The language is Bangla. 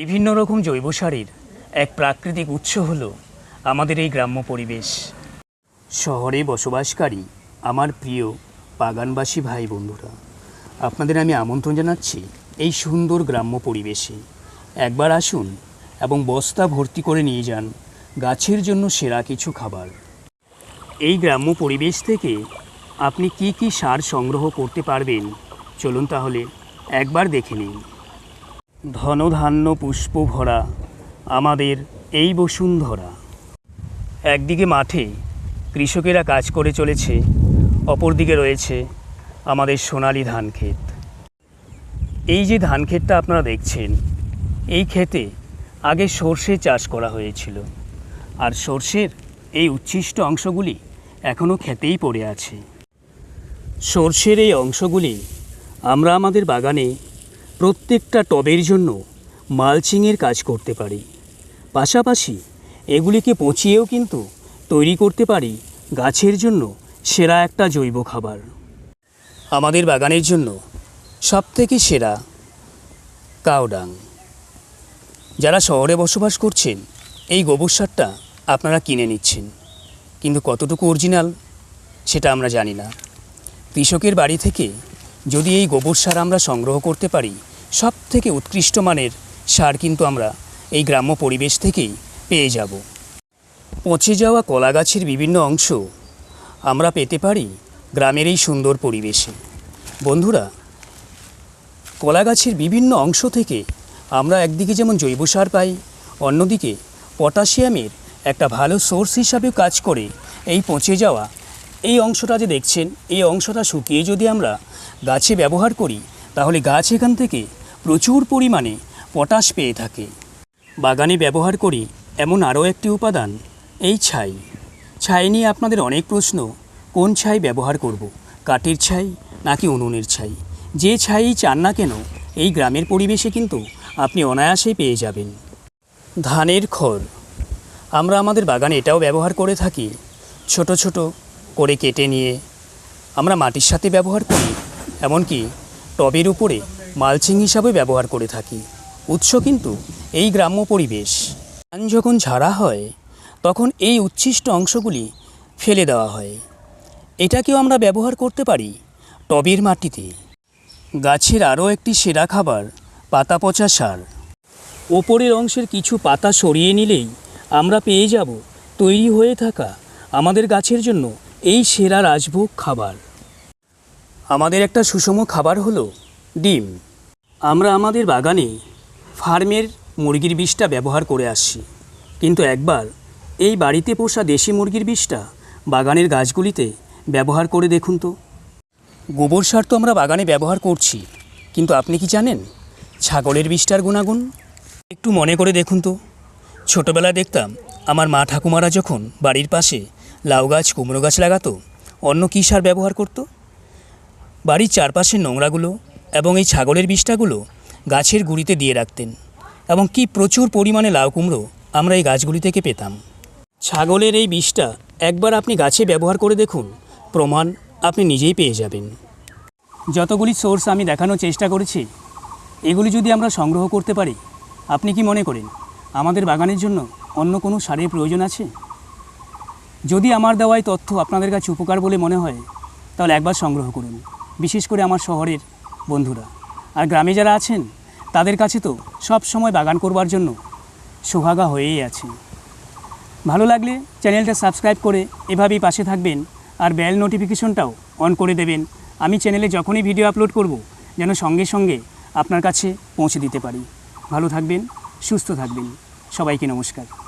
বিভিন্ন রকম জৈব সারের এক প্রাকৃতিক উৎস হল আমাদের এই গ্রাম্য পরিবেশ। শহরে বসবাসকারী আমার প্রিয় বাগানবাসী ভাই বন্ধুরা, আপনাদের আমি আমন্ত্রণ জানাচ্ছি এই সুন্দর গ্রাম্য পরিবেশে। একবার আসুন এবং বস্তা ভর্তি করে নিয়ে যান গাছের জন্য সেরা কিছু খাবার। এই গ্রাম্য পরিবেশ থেকে আপনি কি কি সার সংগ্রহ করতে পারবেন? চলুন তাহলে একবার দেখে নিন। ধনধান্য পুষ্প ভরা আমাদের এই বসুন্ধরা। একদিকে মাঠে কৃষকেরা কাজ করে চলেছে, অপরদিকে রয়েছে আমাদের সোনালি ধান ক্ষেত। এই যে ধান ক্ষেতটা আপনারা দেখছেন, এই ক্ষেতে আগে সর্ষে চাষ করা হয়েছিল। আর সর্ষের এই উচ্ছিষ্ট অংশগুলি এখনও খেতেই পড়ে আছে। সর্ষের এই অংশগুলি আমরা আমাদের বাগানে প্রত্যেকটা টবের জন্য মালচিংয়ের কাজ করতে পারি। পাশাপাশি এগুলিকে পচিয়েও কিন্তু তৈরি করতে পারি গাছের জন্য সেরা একটা জৈব খাবার। আমাদের বাগানের জন্য সবথেকে সেরা কাউডাং যারা শহরে বসবাস করছেন, এই গোবর সারটা আপনারা কিনে নিচ্ছেন। কিন্তু কতটুকু অরিজিনাল, সেটা আমরা জানি না। কৃষকের বাড়ি থেকে যদি এই গোবর সার আমরা সংগ্রহ করতে পারি সব থেকে উৎকৃষ্ট মানের সার কিন্তু আমরা এই গ্রাম্য পরিবেশ থেকেই পেয়ে যাব। পচে যাওয়া কলা গাছের বিভিন্ন অংশ আমরা পেতে পারি গ্রামের এই সুন্দর পরিবেশে। বন্ধুরা কলা গাছের বিভিন্ন অংশ থেকে আমরা একদিকে যেমন জৈব সার পাই, অন্যদিকে পটাশিয়ামের একটা ভালো সোর্স হিসাবেও কাজ করে এই পচে যাওয়া এই অংশটা যে দেখছেন, এই অংশটা শুকিয়ে যদি আমরা গাছে ব্যবহার করি, তাহলে গাছ এখান থেকে প্রচুর পরিমাণে পটাশ পেয়ে থাকে। বাগানে ব্যবহার করি এমন আরও একটি উপাদান, এই ছাই। ছাই নিয়ে আপনাদের অনেক প্রশ্ন, কোন ছাই ব্যবহার করব, কাঠের ছাই নাকি উনুনের ছাই? যে ছাই চান না কেন, এই গ্রামের পরিবেশে কিন্তু আপনি অনায়াসেই পেয়ে যাবেন। ধানের খড়। আমরা আমাদের বাগানে এটাও ব্যবহার করে থাকি। ছোট ছোট করে কেটে নিয়ে আমরা মাটির সাথে ব্যবহার করি, এমনকি টবের উপরে মালচিং হিসাবে ব্যবহার করে থাকি। উৎস কিন্তু এই গ্রাম্য পরিবেশ। ধান যখন ঝাড়া হয়, তখন এই উচ্ছিষ্ট অংশগুলি ফেলে দেওয়া হয়। এটাকেও আমরা ব্যবহার করতে পারি টবের মাটিতে। গাছের আরও একটি সেরা খাবার পাতা পচা সার। ওপরের অংশের কিছু পাতা সরিয়ে নিলেই আমরা পেয়ে যাব তৈরি হয়ে থাকা আমাদের গাছের জন্য এই সেরা রাজভোগ খাবার। আমাদের একটা সুষম খাবার হলো ডিম। আমরা আমাদের বাগানে ফার্মের মুরগির বিষটা ব্যবহার করে আসছি। কিন্তু একবার এই বাড়িতে পোষা দেশি মুরগির বিষটা বাগানের গাছগুলিতে ব্যবহার করে দেখুন তো। গোবর সার তো আমরা বাগানে ব্যবহার করছি, কিন্তু আপনি কি জানেন ছাগলের বিষটার গুণাগুণ? একটু মনে করে দেখুন তো। ছোটোবেলায় দেখতাম আমার মা ঠাকুমারা যখন বাড়ির পাশে লাউ গাছ, কুমড়ো গাছ লাগাতো? অন্য কী সার ব্যবহার করত? বাড়ির চারপাশের নোংরাগুলো এবং এই ছাগলের বিষটাগুলো গাছের গুঁড়িতে দিয়ে রাখতেন এবং কি প্রচুর পরিমাণে লাউ কুমড়ো আমরা এই গাছগুলি থেকে পেতাম। ছাগলের এই বিষটা একবার আপনি গাছে ব্যবহার করে দেখুন, প্রমাণ আপনি নিজেই পেয়ে যাবেন। যতগুলি সোর্স আমি দেখানোর চেষ্টা করেছি, এগুলি যদি আমরা সংগ্রহ করতে পারি, আপনি কি মনে করেন আমাদের বাগানের জন্য অন্য কোনো সারের প্রয়োজন আছে? যদি আমার দেওয়াই তথ্য আপনাদের কাছে উপকার বলে মনে হয়, তাহলে একবার সংগ্রহ করুন, বিশেষ করে আমার শহরের বন্ধুরা। আর গ্রামে যারা আছেন, তাদের কাছে তো সব সময় বাগান করবার জন্য সোহাগা হয়েই আছে। ভালো লাগলে চ্যানেলটা সাবস্ক্রাইব করে এভাবেই পাশে থাকবেন আর বেল নোটিফিকেশনটাও অন করে দেবেন। আমি চ্যানেলে যখনই ভিডিও আপলোড করব, যেন সঙ্গে সঙ্গে আপনার কাছে পৌঁছে দিতে পারি। ভালো থাকবেন, সুস্থ থাকবেন। সবাইকে নমস্কার।